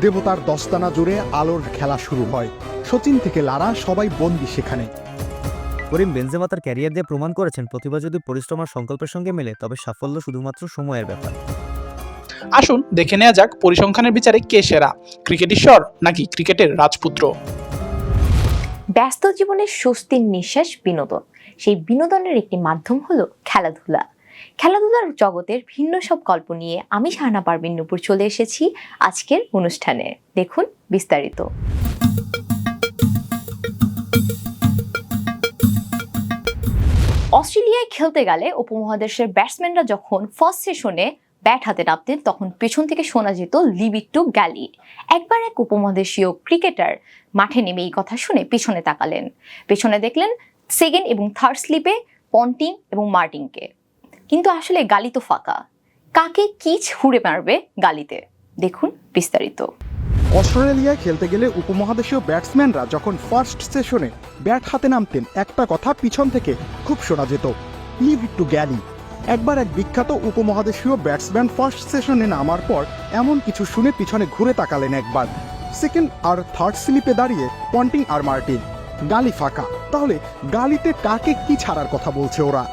দেবতার দস্তানা জুড়ে আলোর খেলা শুরু হয়। সচিন থেকে লারা সবাই বন্দি সেখানে। করিম বেনজেমা তার ক্যারিয়ার দিয়ে প্রমাণ করেছেন প্রতিভা যদি পরিশ্রম আর সংকল্পের সঙ্গে মেলে তবে সাফল্য শুধুমাত্র সময়ের ব্যাপার। আসুন দেখে নেওয়া যাক পরিসংখ্যানের বিচারে কে সেরা ক্রিকেট ঈশ্বর নাকি ক্রিকেটের রাজপুত্র? ব্যস্ত জীবনের স্বস্তির নিঃশ্বাস বিনোদন। সেই বিনোদনের একটি মাধ্যম হলো খেলাধুলা। খেলাধুলার জগতের ভিন্ন সব গল্প নিয়ে আমি শাহানা পারবিন নুপুর চলে এসেছি আজকের অনুষ্ঠানে। দেখুন বিস্তারিত। অস্ট্রেলিয়ায় খেলতে গেলে উপমহাদেশের ব্যাটসম্যানরা যখন ফার্স্ট সেশনে ব্যাট হাতে নামতেন, তখন পেছন থেকে শোনা যেত লিভ টু গ্যালি। একবার এক উপমহাদেশীয় ক্রিকেটার মাঠে নেমে এই কথা শুনে পেছনে তাকালেন। পেছনে দেখলেন সেকেন্ড এবং থার্ড স্লিপে পন্টিং এবং মার্টিংকে কিন্তু আসলে গালি তো ফাঁকা। কাকে কি ছুঁড়ে মারবে গালিতে? দেখুন বিস্তারিত। অস্ট্রেলিয়ায় খেলতে গেলে উপমহাদেশীয় ব্যাটসম্যানরা যখন ফার্স্ট সেশনে ব্যাট হাতে নামতেন, একটা কথা পিছন থেকে খুব শোনা যেত লিভ টু গ্যালি একবার এক বিখ্যাত উপমহাদেশীয় ব্যাটসম্যান ফার্স্ট সেশনে নামার পর এমন কিছু শুনে পিছনে ঘুরে তাকালেন একবার। সেকেন্ড আর থার্ড স্লিপে দাঁড়িয়ে পন্টিং আর মার্টিন গালি ফাঁকা। তাহলে গালিতে কাকে কি ছাড়ার কথা বলছে ওরা?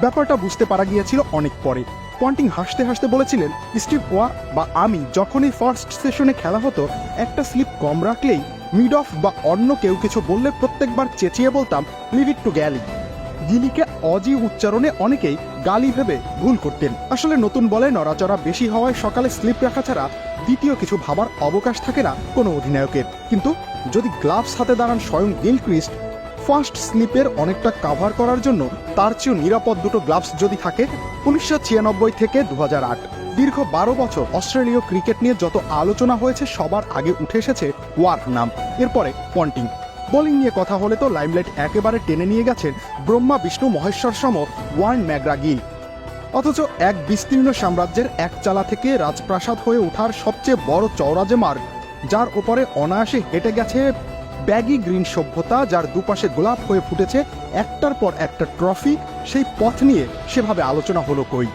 ব্যাপারটা বুঝতে পারা গিয়েছিল অনেক পরে। পন্টিং হাসতে হাসতে বলেছিলেন, স্টিভ ওয়া বা আমি যখনই ফার্স্ট সেশনে খেলা হতো, একটা স্লিপ কম রাখলেই মিড অফ বা অন্য কেউ কিছু বললে প্রত্যেকবার চেঁচিয়ে বলতাম লিভ ইট টু গ্যালি গিলিকে অজি উচ্চারণে অনেকেই গালি ভেবে ভুল করতেন। আসলে নতুন বলে নড়াচড়া বেশি হওয়ায় সকালে স্লিপ রাখা ছাড়া দ্বিতীয় কিছু ভাবার অবকাশ থাকে না কোনো অধিনায়কের। কিন্তু যদি গ্লাভস হাতে দাঁড়ান স্বয়ং গিল ক্রিস্ট ফার্স্ট স্লিপের অনেকটা কাভার করার জন্য তার চেয়েও নিরাপদ দুটো গ্লাভস যদি থাকে, উনিশশো ছিয়ানব্বই থেকে দু হাজার আট। দীর্ঘ বারো বছর অস্ট্রেলীয় ক্রিকেট নিয়ে যত আলোচনা হয়েছে, সবার আগে উঠে এসেছে ওয়ার্ক নাম, এরপরে পন্টিং বোলিং নিয়ে কথা হলে তো লাইমলাইট একেবারে টেনে নিয়ে গেছেন ব্রহ্মা, বিষ্ণু, মহেশ্বর সম, ওয়ার্ন ম্যাগ্রা গিল অথচ এক বিস্তীর্ণ সাম্রাজ্যের এক চালা থেকে রাজপ্রাসাদ হয়ে ওঠার সবচেয়ে বড় চৌরাজে মার্গ, যার ওপরে অনায়াসে হেঁটে গেছে ব্যাগি গ্রিন সভ্যতা যার দুপাশে গোলাপ হয়ে ফুটেছে একটার পর একটা ট্রফি, সেই পথ নিয়ে সেভাবে আলোচনা হলো কই।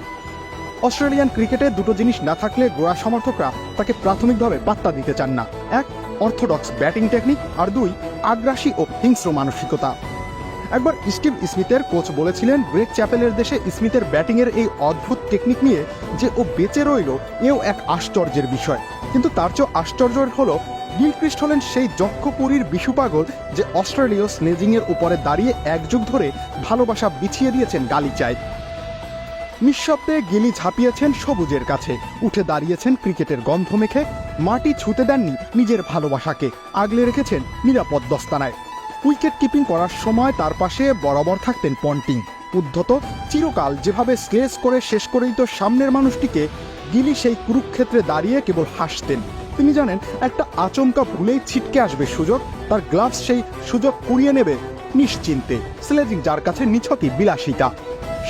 অস্ট্রেলিয়ান ক্রিকেটে দুটো জিনিস না থাকলে গোড়া সমর্থকরা তাকে প্রাথমিকভাবে পাত্তা দিতে চান না। এক, অর্থোডক্স ব্যাটিং টেকনিক, আর দুই, আগ্রাসী ও হিংস্র মানসিকতা। একবার স্টিভ স্মিথের কোচ বলেছিলেন, গ্রেট চ্যাপেলের দেশে স্মিথের ব্যাটিংয়ের এই অদ্ভুত টেকনিক নিয়ে যে ও বেঁচে রইল, এও এক আশ্চর্যের বিষয়। কিন্তু তার চেয়েও আশ্চর্যের হলো গিলক্রিস্ট হলেন সেই যক্ষপুরীর বিশু পাগল যে অস্ট্রেলীয় স্লেজিংয়ের উপরে দাঁড়িয়ে এক যুগ ধরে ভালোবাসা বিছিয়ে দিয়েছেন গালিচায়। নিঃশব্দে গিলি ঝাঁপিয়েছেন সবুজের কাছে। উঠে দাঁড়িয়েছেন ক্রিকেটের গন্ধ মেখে। মাটি ছুতে দেননি নিজের ভালোবাসাকে। আগলে রেখেছেন নিরাপদ দস্তানায়। উইকেট কিপিং করার সময় তার পাশে বরাবর থাকতেন পন্টিং। উদ্ধত, চিরকাল যেভাবে স্কেচ করে শেষ করেই তো সামনের মানুষটিকে গিলি সেই কুরুক্ষেত্রে দাঁড়িয়ে কেবল হাসতেন। তিনি জানেন একটা আচমকা ভুলেই ছিটকে আসবে সুযোগ, তার গ্লাভস সেই সুযোগ কুড়িয়ে নেবে নিশ্চিন্তে। স্লেজিং যার কাছে নিছকই বিলাসিতা।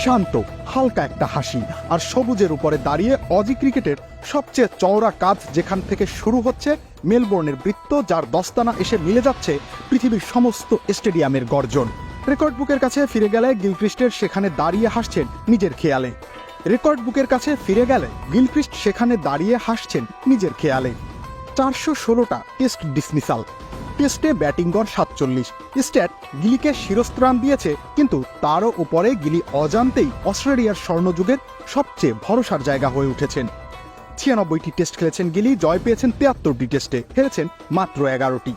শান্ত, হালকা একটা হাসি, আর সবুজের উপরে দাঁড়িয়ে অজি ক্রিকেটের সবচেয়ে চওড়া কাজ যেখান থেকে শুরু হচ্ছে মেলবোর্নের বৃত্ত, যার দস্তানা এসে মিলে যাচ্ছে পৃথিবীর সমস্ত স্টেডিয়ামের গর্জন। রেকর্ড বুকের কাছে ফিরে গেলে গিলক্রিস্টের সেখানে দাঁড়িয়ে হাসছেন নিজের খেয়ালে। রেকর্ড বুকের কাছে ফিরে গেলে গিলক্রিস্ট সেখানে দাঁড়িয়ে হাসছেন নিজের খেয়ালে। চারশো ষোলোটা টেস্ট ডিসমিসাল টেস্টে ব্যাটিং গড় সাতচল্লিশ। স্ট্যাট গিলিকে শিরস্ত্রাণ দিয়েছে, কিন্তু তারও উপরে গিলি অজান্তেই অস্ট্রেলিয়ার স্বর্ণযুগের সবচেয়ে ভরসার জায়গা হয়ে উঠেছেন। ছিয়ানব্বইটি টেস্ট খেলেছেন গিলি, জয় পেয়েছেন তিয়াত্তরটি টেস্টে, হেরেছেন মাত্র এগারোটি।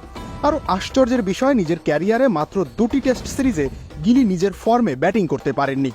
আরও আশ্চর্যের বিষয়, নিজের ক্যারিয়ারে মাত্র দুটি টেস্ট সিরিজে গিলি নিজের ফর্মে ব্যাটিং করতে পারেননি।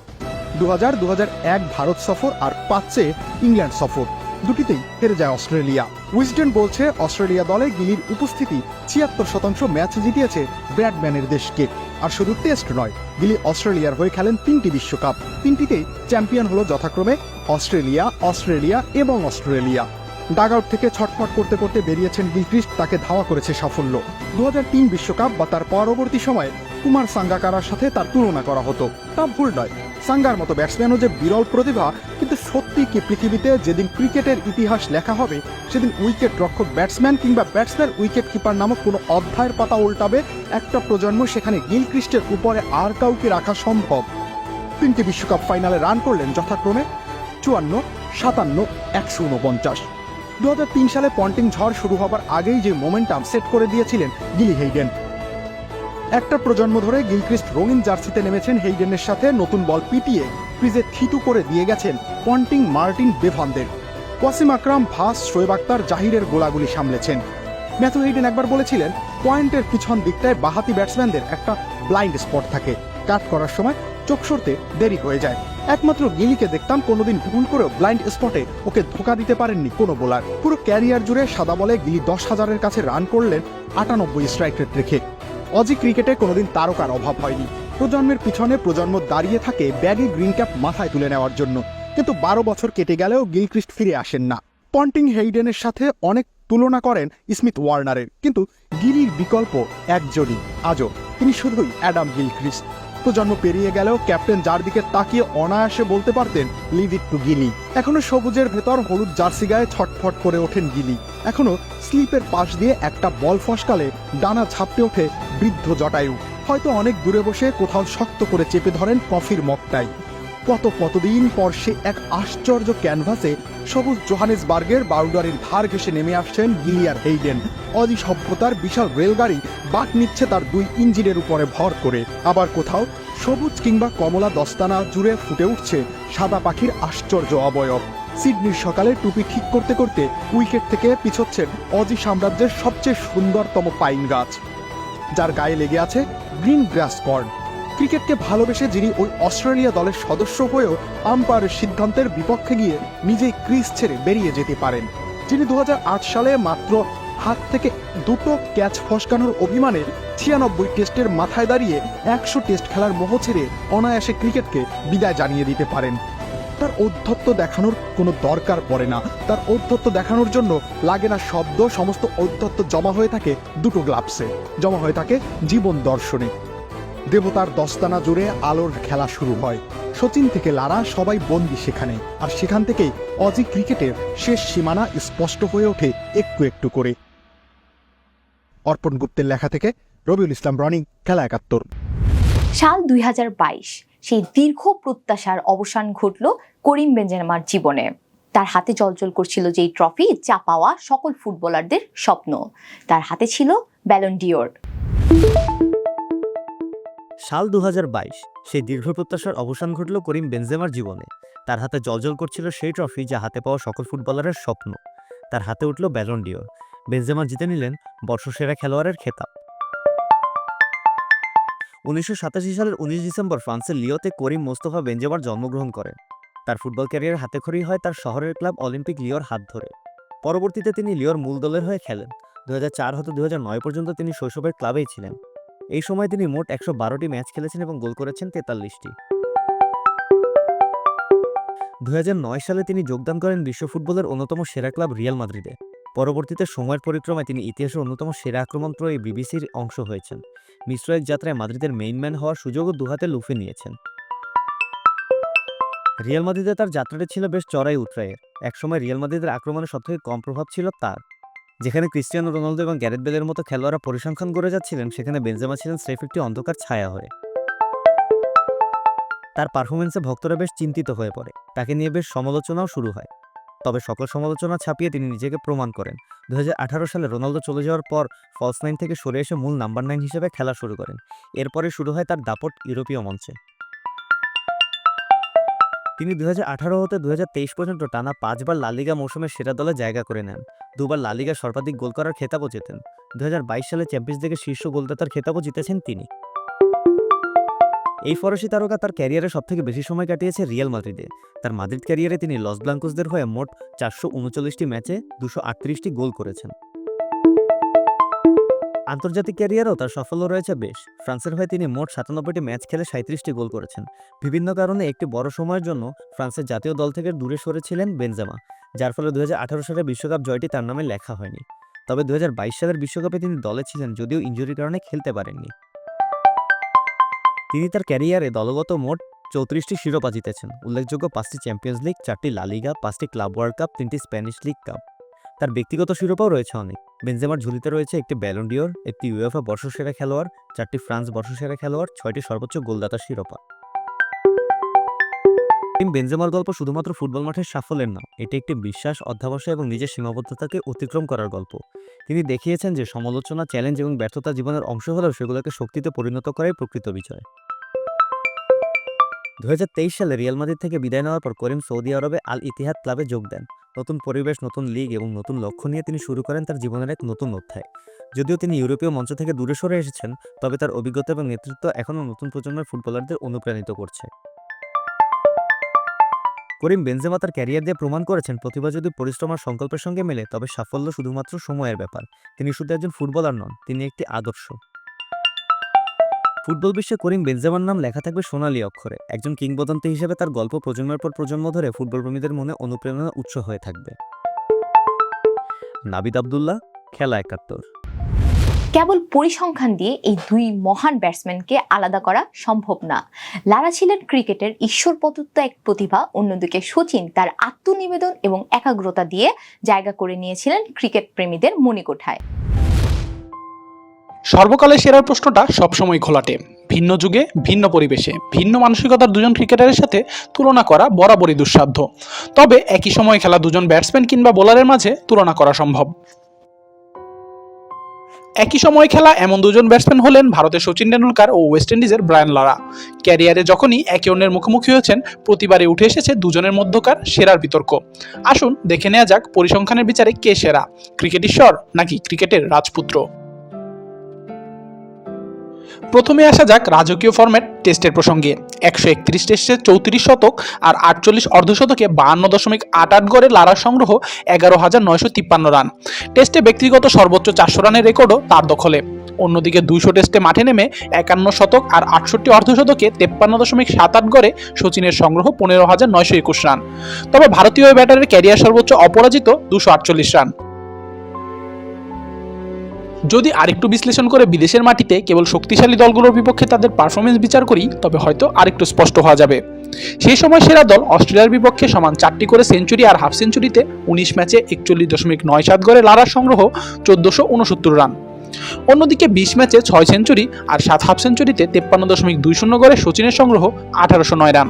দু হাজার এক ভারত সফর আর পাচ্ছে ইংল্যান্ড সফর। দুটিতেই হেরে যায় অস্ট্রেলিয়া। উইজডেন বলছে, অস্ট্রেলিয়া দলে গিলির উপস্থিতি ছিয়াত্তর শতাংশ ম্যাচ জিতিয়েছে ব্র্যাডম্যানের দেশকে। আর শুধু টেস্ট নয় গিলি অস্ট্রেলিয়ার হয়ে খেলেন তিনটি বিশ্বকাপ। তিনটিতেই চ্যাম্পিয়ন হলো যথাক্রমে অস্ট্রেলিয়া অস্ট্রেলিয়া এবং অস্ট্রেলিয়া। ডাগআউট থেকে ছটফট করতে করতে বেরিয়েছেন গিলক্রিস্ট, তাকে ধাওয়া করেছে সাফল্য। দু বিশ্বকাপ বা তার পরবর্তী সময়ে কুমার সাঙ্গাকারার সাথে তার তুলনা করা হতো। তা ভুল নয় সাঙ্গার মতো ব্যাটসম্যানও যে বিরল প্রতিভা, কিন্তু সত্যি কি পৃথিবীতে যেদিন ক্রিকেটের ইতিহাস লেখা হবে, সেদিন উইকেট রক্ষক ব্যাটসম্যান কিংবা ব্যাটসম্যান উইকেট কিপার নামক কোনো অধ্যায়ের পাতা উল্টাবে, একটা প্রজন্ম সেখানে গিলক্রিস্টের উপরে আর কাউকে রাখা সম্ভব। তিনটি বিশ্বকাপ ফাইনালে রান করলেন যথাক্রমে চুয়ান্ন, সাতান্ন, একশো উনপঞ্চাশ। দু সালে পন্টিং ঝড় শুরু হবার আগেই যে মোমেন্টাম সেট করে দিয়েছিলেন গিলি হেইডেন একটা প্রজন্ম ধরে গিলক্রিস্ট রঙিন জার্সিতে নেমেছেন হেইডেনের সাথে নতুন বল পিটিয়ে। ক্রিজে থিতু করে দিয়ে গেছেন পন্টিং মার্টিন বেভানদের। ওয়াসিম আকরাম, ভাস, শোয়েব আক্তার, জাহিরের গোলাগুলি সামলেছেন। ম্যাথু হেইডেন একবার বলেছিলেন, পয়েন্টের পিছন দিকটায় বাহাতি ব্যাটসম্যানদের একটা ব্লাইন্ড স্পট থাকে। কাট করার সময় চোখ সরতে দেরি হয়ে যায়। একমাত্র গিলিকে দেখতাম কোনোদিন ভুল করেও ব্লাইন্ড স্পটে ওকে ধোকা দিতে পারেননি কোনো বোলার। পুরো ক্যারিয়ার জুড়ে সাদা বলে গিলি দশ হাজারের কাছে রান করলেন আটানব্বই স্ট্রাইক রেট রেখে অজি ক্রিকেটে কোনোদিন তারকার অভাব হয়নি। প্রজন্মের পিছনে প্রজন্ম দাঁড়িয়ে থাকে ব্যাগে গ্রিন ক্যাপ মাথায় তুলে নেওয়ার জন্য। কিন্তু বারো বছর কেটে গেলেও গিলক্রিস্ট ফিরে আসেন না। পন্টিং হেইডেনের সাথে অনেক তুলনা করেন স্মিথ ওয়ার্নারের। কিন্তু গিলির বিকল্প একজনই। আজও তিনি শুধুই অ্যাডাম গিলক্রিস্ট। প্রজন্ম পেরিয়ে গেলেও ক্যাপ্টেন যার দিকে তাকিয়ে অনায়াসে বলতে পারতেন, লিভ ইট টু গিলি। এখনও সবুজের ভেতর হলুদ জার্সি গায়ে ছটফট করে ওঠেন গিলি। এখনও স্লিপের পাশ দিয়ে একটা বল ফসকালে ডানা ঝাপটে ওঠে বৃদ্ধ জটায়ু। হয়তো অনেক দূরে বসে কোথাও শক্ত করে চেপে ধরেন কফির মগটাই। কত কতদিন পর সে এক আশ্চর্য ক্যানভাসে সবুজ জোহানেসবার্গের বাউন্ডারির ধার ঘেসে নেমে আসছেন গিলিয়ার হেইডেন। অজি সভ্যতার বিশাল রেলগাড়ি বাক নিচ্ছে তার দুই ইঞ্জিনের উপরে ভর করে। আবার কোথাও সবুজ কিংবা কমলা দস্তানা জুড়ে ফুটে উঠছে সাদা পাখির আশ্চর্য অবয়ব। সিডনির সকালে টুপি ঠিক করতে করতে উইকেট থেকে পিছোচ্ছেন অজি সাম্রাজ্যের সবচেয়ে সুন্দরতম পাইন গাছ, যার গায়ে লেগে আছে গ্রিন গ্রাস কর্ন ক্রিকেটকে ভালোবেসে যিনি ওই অস্ট্রেলিয়া দলের সদস্য হয়েও আম্পায়ারের সিদ্ধান্তের বিপক্ষে গিয়ে নিজেই ক্রিজ ছেড়ে বেরিয়ে যেতে পারেন, যিনি দু হাজার আট সালে মাত্র হাত থেকে দুটো ক্যাচ ফসকানোর অভিমানে ছিয়ানব্বই টেস্টের মাথায় দাঁড়িয়ে একশো টেস্ট খেলার মোহ ছেড়ে অনায়াসে ক্রিকেটকে বিদায় জানিয়ে দিতে পারেন। তার ঔদ্ধত্য দেখানোর কোনো দরকার পড়ে না। তার ঔদ্ধত্য দেখানোর জন্য লাগে না শব্দ, সমস্ত ঔদ্ধত্য জমা হয়ে থাকে দুটো গ্লাভসে। জমা হয়ে থাকে জীবন দর্শনে। দেবতার দস্তানা জুড়ে আলোর খেলা শুরু হয়। সচিন থেকে লারা সবাই বন্দি সেখানে। আর সেখান থেকেই অজি ক্রিকেটের শেষ সীমানা স্পষ্ট হয়ে ওঠে একটু একটু করে। অর্পণ গুপ্তের লেখা থেকে রবিউল ইসলাম রনি খেলা একাত্তর। সাল দুই হাজার বাইশ সেই দীর্ঘ প্রত্যাশার অবসান ঘটল করিম বেঞ্জেমার জীবনে। তার হাতে জলজল করছিল যেই ট্রফি যা পাওয়া সকল ফুটবলারদের স্বপ্ন। তার হাতে ছিল ব্যালন ব্যালন্ডিওর সাল দুহাজার বাইশ সেই দীর্ঘ প্রত্যাশার অবসান ঘটল করিম বেনজেমার জীবনে। তার হাতে জলজল করছিল সেই ট্রফি যা হাতে পাওয়া সকল ফুটবলারের স্বপ্ন। তার হাতে উঠল ব্যালন্ডিওর বেনজেমা জিতে নিলেন বর্ষসেরা খেলোয়াড়ের খেতাব। উনিশশো সাতাশি সালের উনিশ ডিসেম্বর ফ্রান্সের লিওতে করিম মোস্তফা বেনজেমার জন্মগ্রহণ করেন। তার ফুটবল ক্যারিয়ার হাতেখড়ি হয় তার শহরের ক্লাব অলিম্পিক লিওর হাত ধরে। পরবর্তীতে তিনি লিওর মূল দলের হয়ে খেলেন। দু হাজার চার হতে দু হাজার নয় পর্যন্ত তিনি শৈশবের ক্লাবেই ছিলেন। এই সময় তিনি মোট একশো বারোটি ম্যাচ খেলেছেন এবং গোল করেছেন তেতাল্লিশটি। দু হাজার নয় সালে তিনি যোগদান করেন বিশ্ব ফুটবলের অন্যতম সেরা ক্লাব রিয়াল মাদ্রিদে। পরবর্তীতে সময়ের পরিক্রমায় তিনি ইতিহাসের অন্যতম সেরা আক্রমণত্রয়ী বিবিসির অংশ হয়েছেন। মিশ্র এক যাত্রায় মাদ্রিদের মেইনম্যান হওয়ার সুযোগও দুহাতে লুফে নিয়েছেন। রিয়াল মাদ্রিদে তার যাত্রাটি ছিল বেশ চড়াই উতরাইয়ের একসময় রিয়াল মাদ্রিদের আক্রমণে সবথেকে কম প্রভাব ছিল তার। যেখানে ক্রিস্টিয়ানো রোনালদো এবং গ্যারেথ বেলের মতো খেলোয়াড়রা পরিসংখ্যান করে যাচ্ছিলেন, সেখানে বেনজেমা ছিলেন স্রেফ একটি অন্ধকার ছায়া হয়ে। তার পারফরমেন্সে ভক্তরা বেশ চিন্তিত হয়ে পড়ে। তাকে নিয়ে বেশ সমালোচনাও শুরু হয়। তবে সকল সমালোচনা ছাপিয়ে তিনি নিজেকে প্রমাণ করেন। দু হাজার আঠারো সালে রোনালদো চলে যাওয়ার পর ফলস নাইন থেকে সরে এসে মূল নাম্বার নাইন হিসেবে খেলা শুরু করেন। এরপরে শুরু হয় তার দাপট ইউরোপীয় মঞ্চে। তিনি দু হাজার আঠারো হতে দুই হাজার তেইশ পর্যন্ত টানা পাঁচবার লালিগা মৌসুমের সেরা দলে জায়গা করে নেন। দুবার লালিগা সর্বাধিক গোল করার খেতাবও জেতেন। দুই হাজার বাইশ সালে চ্যাম্পিয়ন্স লিগের শীর্ষ গোলদাতার খেতাবও জিতেছেন তিনি। এই ফরাসি তারকা তার ক্যারিয়ারে সবথেকে বেশি সময় কাটিয়েছে রিয়াল মাদ্রিদে। তার মাদ্রিদ ক্যারিয়ারে তিনি লস ব্লাঙ্কোসদের হয়ে মোট চারশো উনচল্লিশটি ম্যাচে দুশো আটত্রিশটি গোল করেছেন। আন্তর্জাতিক ক্যারিয়ারেও তার সাফল্য রয়েছে বেশ। ফ্রান্সের হয়ে তিনি মোট সাতানব্বইটি ম্যাচ খেলে সাঁত্রিশটি গোল করেছেন। বিভিন্ন কারণে একটি বড় সময়ের জন্য ফ্রান্সের জাতীয় দল থেকে দূরে সরেছিলেন বেনজামা, যার ফলে দু হাজার আঠারো সালের বিশ্বকাপ জয়টি তার নামে লেখা হয়নি। তবে দু হাজার বাইশ সালের বিশ্বকাপে তিনি দলে ছিলেন, যদিও ইঞ্জুরির কারণে খেলতে পারেননি। তিনি তার ক্যারিয়ারে দলগত মোট চৌত্রিশটি শিরোপা জিতেছেন। উল্লেখযোগ্য পাঁচটি চ্যাম্পিয়ন্স লিগ, চারটি লালিগা পাঁচটি ক্লাব ওয়ার্ল্ড কাপ, তিনটি স্প্যানিশ লিগ কাপ। তার ব্যক্তিগত শিরোপাও রয়েছে অনেক। বেনজেমার ঝুলিতে রয়েছে একটি ব্যালন্ডিওর একটি ইউএফএ বর্ষসেরা খেলোয়াড়, চারটি ফ্রান্স বর্ষসেরা খেলোয়াড়, ছয়টি সর্বোচ্চ গোলদাতা শিরোপা। বেনজেমার গল্প শুধুমাত্র ফুটবল মাঠের সাফল্যের না এটি একটি বিশ্বাস, অধ্যাবসায় এবং নিজের সীমাবদ্ধতাকে অতিক্রম করার গল্প। তিনি দেখিয়েছেন যে সমালোচনা, চ্যালেঞ্জ এবং ব্যর্থতা জীবনের অংশ হলেও সেগুলোকে শক্তিতে পরিণত করাই প্রকৃত বিজয়। দু হাজার তেইশ সালে রিয়াল মাদ্রিদ থেকে বিদায় নেওয়ার পর করিম সৌদি আরবে আল ইতিহাদ ক্লাবে যোগ দেন। নতুন পরিবেশ, নতুন লিগ এবং নতুন লক্ষ্য নিয়ে তিনি শুরু করেন তার জীবনের এক নতুন অধ্যায়। যদিও তিনি ইউরোপীয় মঞ্চ থেকে দূরে সরে এসেছেন, তবে তার অভিজ্ঞতা এবং নেতৃত্ব এখনও নতুন প্রজন্মের ফুটবলারদের অনুপ্রাণিত করছে। করিম বেনজেমা তার ক্যারিয়ার দিয়ে প্রমাণ করেছেন, প্রতিভা যদি পরিশ্রম আর সংকল্পের সঙ্গে মেলে, তবে সাফল্য শুধুমাত্র সময়ের ব্যাপার। তিনি শুধু একজন ফুটবলার নন, তিনি একটি আদর্শ। ফুটবল বিশ্বে করিম বেনজেমার নাম লেখা থাকবে সোনালী অক্ষরে। একজন কিংবদন্তি হিসেবে তার গল্প প্রজন্মের পর প্রজন্ম ধরে ফুটবল প্রেমীদের মনে অনুপ্রেরণা উৎস হয়ে থাকবে। নাবিদ আবদুল্লাহ, খেলা একাত্তর। কেবল পরিসংখ্যান দিয়ে এই দুই মহান ব্যাটসম্যানকে আলাদা করা সম্ভব না। লারা ছিলেন ক্রিকেটের ঈশ্বর প্রদত্ত এক প্রতিভা, অন্যদিকে সচিন তার আত্মনিবেদন এবং একাগ্রতা দিয়ে জায়গা করে নিয়েছিলেন ক্রিকেট প্রেমীদের মণিকোঠায়। সর্বকালের সেরার প্রশ্নটা সবসময় খোলাটে। ভিন্ন যুগে, ভিন্ন পরিবেশে, ভিন্ন মানসিকতার দুজন ক্রিকেটারের সাথে তুলনা করা বরাবরই দুঃসাধ্য। তবে একই সময়ে খেলা দুজন ব্যাটসম্যান কিংবা বোলারের মাঝে তুলনা করা সম্ভব। একই সময়ে খেলা এমন দুজন ব্যাটসম্যান হলেন ভারতের সচিন টেন্ডুলকার ও ওয়েস্ট ইন্ডিজের ব্রায়ান লারা। ক্যারিয়ারে যখনই একে অন্যের মুখোমুখি হয়েছেন, প্রতিবারে উঠে এসেছে দুজনের মধ্যকার সেরার বিতর্ক। আসুন দেখে নেওয়া যাক পরিসংখ্যানের বিচারে কে সেরা, ক্রিকেট ঈশ্বর নাকি ক্রিকেটের রাজপুত্র। প্রথমে আসা যাক রাজকীয় ফরম্যাট টেস্টের প্রসঙ্গে। একশো একত্রিশ টেস্টে চৌত্রিশ শতক আর আটচল্লিশ অর্ধশতকে বাহান্ন দশমিক আট আট গড়ে লারার সংগ্রহ এগারো হাজার নয়শো তিপ্পান্ন রান। টেস্টে ব্যক্তিগত সর্বোচ্চ চারশো রানের রেকর্ডও তার দখলে। অন্যদিকে দুইশো টেস্টে মাঠে নেমে একান্ন শতক আর আটষট্টি অর্ধশতকে তেপ্পান্ন দশমিক সাত আট গড়ে সচিনের সংগ্রহ পনেরো হাজার নয়শো একুশ রান। তবে ভারতীয় ব্যাটারের ক্যারিয়ার সর্বোচ্চ অপরাজিত দুশো আটচল্লিশ রান। যদি আরেকটু বিশ্লেষণ করে বিদেশের মাটিতে কেবল শক্তিশালী দলগুলোর বিপক্ষে তাদের পারফরমেন্স বিচার করি, তবে হয়তো আরেকটু স্পষ্ট হওয়া যাবে। সেই সময় সেরা দল অস্ট্রেলিয়ার বিপক্ষে সমান চারটি করে সেঞ্চুরি আর হাফ সেঞ্চুরিতে উনিশ ম্যাচে একচল্লিশ দশমিক নয় সাত গড়ে লারার সংগ্রহ চোদ্দশো উনসত্তর রান। অন্যদিকে বিশ ম্যাচে ছয় সেঞ্চুরি আর সাত হাফ সেঞ্চুরিতে তেপ্পান্ন দশমিক দুই শূন্য গড়ে সচিনের সংগ্রহ আঠারোশো নয় রান।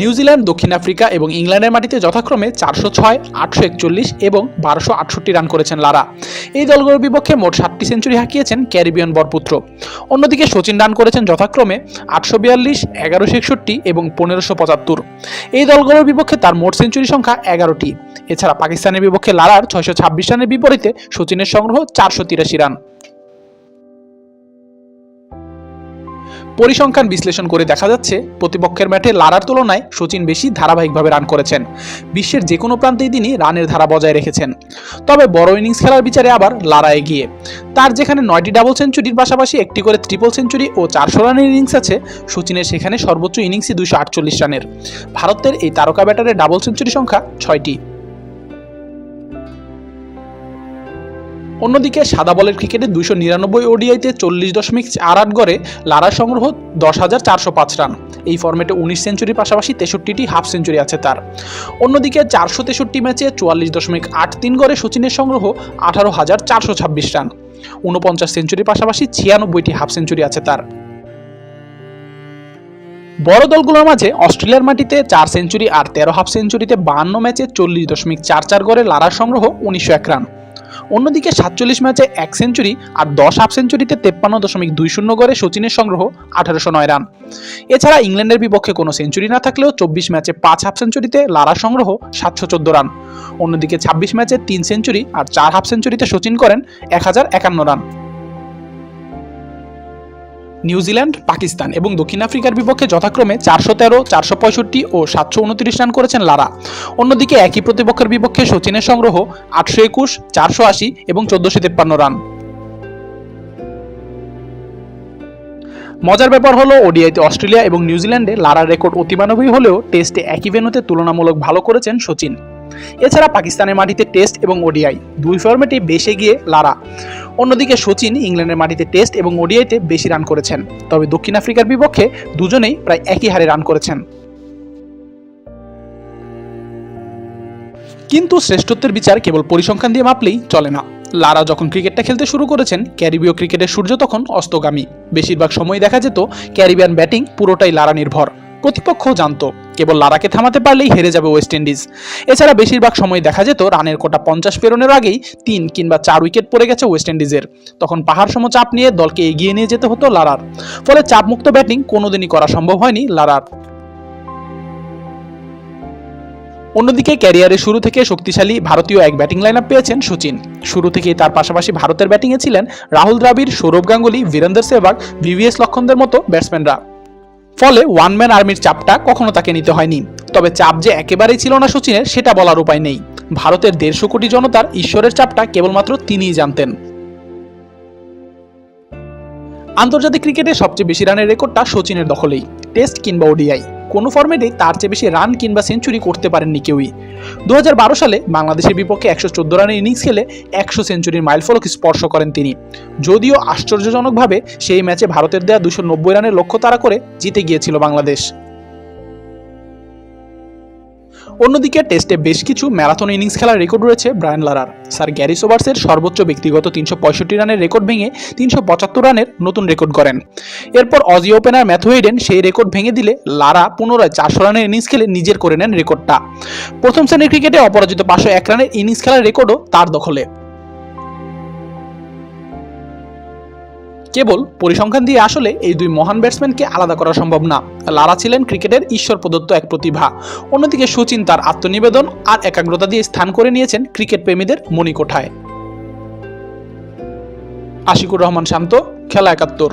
নিউজিল্যান্ড, দক্ষিণ আফ্রিকা এবং ইংল্যান্ডের মাটিতে যথাক্রমে চারশো ছয়, আটশো একচল্লিশ এবং বারোশো আটষট্টি রান করেছেন লারা। এই দলগুলোর বিপক্ষে মোট সাতটি সেঞ্চুরি হাঁকিয়েছেন ক্যারিবিয়ান বরপুত্র। অন্যদিকে সচিন রান করেছেন যথাক্রমে আটশো বিয়াল্লিশ, এগারোশো একষট্টি এবং পনেরোশো পঁচাত্তর। এই দলগুলোর বিপক্ষে তার মোট সেঞ্চুরি সংখ্যা এগারোটি। এছাড়া পাকিস্তানের বিপক্ষে লারার ছয়শো ছাব্বিশ রানের বিপরীতে সচিনের সংগ্রহ চারশো তিরাশি রান। পরিসংখ্যান বিশ্লেষণ করে দেখা যাচ্ছে, প্রতিপক্ষের মাঠে লারার তুলনায় সচিন বেশি ধারাবাহিকভাবে রান করেছেন। বিশ্বের যে কোনো প্রান্তেই তিনি রানের ধারা বজায় রেখেছেন। তবে বড় ইনিংস খেলার বিচারে আবার লারা এগিয়ে। তার যেখানে নয়টি ডাবল সেঞ্চুরির পাশাপাশি একটি করে ট্রিপল সেঞ্চুরি ও চারশো রানের ইনিংস আছে সচিনের সেখানে সর্বোচ্চ ইনিংসই দুশো আটচল্লিশ রানের। ভারতের এই তারকা ব্যাটারের ডাবল সেঞ্চুরি সংখ্যা ছয়টি। অন্যদিকে সাদা বলের ক্রিকেটে দুইশো নিরানব্বই ওডিআইতে চল্লিশ দশমিক চার আট গড়ে লারার সংগ্রহ দশ হাজার চারশো পাঁচ রান। এই ফর্মেটে উনিশ সেঞ্চুরির পাশাপাশি তেষট্টিটি হাফ সেঞ্চুরি আছে তার। অন্যদিকে চারশো তেষট্টি ম্যাচে চুয়াল্লিশ দশমিক আট তিন গড়ে সচিনের সংগ্রহ আঠারো হাজার চারশো ছাব্বিশ রান। ঊনপঞ্চাশ সেঞ্চুরির পাশাপাশি ছিয়ানব্বইটি হাফ সেঞ্চুরি আছে তার। বড় দলগুলোর মাঝে অস্ট্রেলিয়ার মাটিতে চার সেঞ্চুরি আর তেরো হাফ সেঞ্চুরিতে বান্ন ম্যাচে চল্লিশ দশমিক চার চার গড়ে লারার সংগ্রহ উনিশশো এক রান। অন্যদিকে সাতচল্লিশ ম্যাচে এক সেঞ্চুরি আর দশ হাফ সেঞ্চুরিতে তেপ্পান্ন দশমিক দুই শূন্য গড়ে সচিনের সংগ্রহ আঠারোশো নয় রান। এছাড়া ইংল্যান্ডের বিপক্ষে কোনো সেঞ্চুরি না থাকলেও চব্বিশ ম্যাচে পাঁচ হাফ সেঞ্চুরিতে লারা সংগ্রহ সাতশো চোদ্দ রান। অন্যদিকে ছাব্বিশ ম্যাচে তিন সেঞ্চুরি আর চার হাফ সেঞ্চুরিতে সচিন করেন এক হাজার একান্ন রান। নিউজিল্যান্ড, পাকিস্তান এবং দক্ষিণ আফ্রিকার বিপক্ষে যথাক্রমে চারশো তেরো, চারশো পঁয়ষট্টি ও সাতশো উনত্রিশ রান করেছেন লারা। অন্যদিকে একই প্রতিপক্ষের বিপক্ষে সচিনের সংগ্রহ আটশো একুশ, চারশো আশি এবং চোদ্দশো তেপ্পান্ন রান। মজার ব্যাপার হলো, ওডিআইতে অস্ট্রেলিয়া এবং নিউজিল্যান্ডে লারার রেকর্ড অতিমানবী হলেও টেস্টে একই ভেন্যুতে তুলনামূলক ভালো করেছেন সচিন। এছাড়া পাকিস্তানের মাটিতে টেস্ট এবং ওডিআই, দুই ফরম্যাটে বেশি গিয়ে লারা। অন্যদিকে সচিন ইংল্যান্ডের মাটিতে টেস্ট এবং ওডিআইতে বেশি রান করেছেন। তবে দক্ষিণ আফ্রিকার বিপক্ষে দুজনেই প্রায় একই হারে রান করেছেন। কিন্তু শ্রেষ্ঠত্বের বিচার কেবল পরিসংখ্যান দিয়ে মাপলেই চলে না। লারা যখন ক্রিকেটটা খেলতে শুরু করেছেন, ক্যারিবীয় ক্রিকেটের সূর্য তখন অস্তগামী। বেশিরভাগ সময় দেখা যেত ক্যারিবিয়ান ব্যাটিং পুরোটাই লারা নির্ভর। প্রতিপক্ষ জানতো কেবল লারাকে থামাতে পারলেই হেরে যাবে ওয়েস্ট ইন্ডিজ। এছাড়া বেশিরভাগ সময় দেখা যেত রানের কোটা পঞ্চাশ পেরোনের আগেই তিন কিংবা চার উইকেট পড়ে গেছে ওয়েস্ট ইন্ডিজের। তখন পাহাড় সম চাপ নিয়ে দলকে এগিয়ে নিয়ে যেতে হতো লারার। ফলে চাপমুক্ত ব্যাটিং কোনোদিনই করা সম্ভব হয়নি লারার। অন্যদিকে ক্যারিয়ারের শুরু থেকে শক্তিশালী ভারতীয় এক ব্যাটিং লাইন আপ পেয়েছেন সচিন। শুরু থেকেই তার পাশাপাশি ভারতের ব্যাটিংয়ে ছিলেন রাহুল দ্রাবিড়, সৌরভ গাঙ্গুলি, বীরেন্দর সেহবাগ, ভিভিএস লক্ষণদের মতো ব্যাটসম্যানরা ফলে ওয়ান ম্যান আর্মির চাপটা কখনো তাকে নিতে হয়নি। তবে চাপ যে একেবারেই ছিল না সচিনের সেটা বলার উপায় নেই। ভারতের দেড়শো কোটি জনতার ঈশ্বরের চাপটা কেবলমাত্র তিনিই জানতেন। আন্তর্জাতিক ক্রিকেটে সবচেয়ে বেশি রানের রেকর্ডটা সচিনের দখলেই, টেস্ট কিংবা ওডিআই। কোনো ফর্মেটেই তার চেয়ে বেশি রান কিংবা সেঞ্চুরি করতে পারেননি কেউই। দু হাজার বারো সালে বাংলাদেশের বিপক্ষে একশো চোদ্দ রানের ইনিংস খেলে একশো সেঞ্চুরির মাইলফলক স্পর্শ করেন তিনি। যদিও আশ্চর্যজনকভাবে সেই ম্যাচে ভারতের দেয়া দুশো রানের লক্ষ্য তারা করে জিতে গিয়েছিল বাংলাদেশ। অন্যদিকে টেস্টে বেশ কিছু ম্যারাথন ইনিংস খেলার রেকর্ড রয়েছে ব্রায়ান লারার। স্যার গ্যারি সোবার্সের সর্বোচ্চ ব্যক্তিগত তিনশো পঁয়ষট্টি রানের রেকর্ড ভেঙে তিনশো পঁচাত্তর রানের নতুন রেকর্ড করেন এরপর অজি ওপেনার ম্যাথু হেডেন সেই রেকর্ড ভেঙে দিলে লারা পুনরায় চারশো রানের ইনিংস খেলে নিজের করে নেন রেকর্ডটা। প্রথম শ্রেণির ক্রিকেটে অপরাজিত পাঁচশো এক রানের ইনিংস খেলার রেকর্ডও তার দখলে। কেবল পরিসংখ্যান দিয়ে আসলে এই দুই মহান ব্যাটসম্যানকে আলাদা করা সম্ভব না। লারা ছিলেন ক্রিকেটের ঈশ্বর প্রদত্ত এক প্রতিভা। অন্যদিকে সচিন তার আত্মনিবেদন আর একাগ্রতা দিয়ে স্থান করে নিয়েছেন ক্রিকেট প্রেমীদের মণিকোঠায়। আশিকুর রহমান শান্ত, খেলা একাত্তর।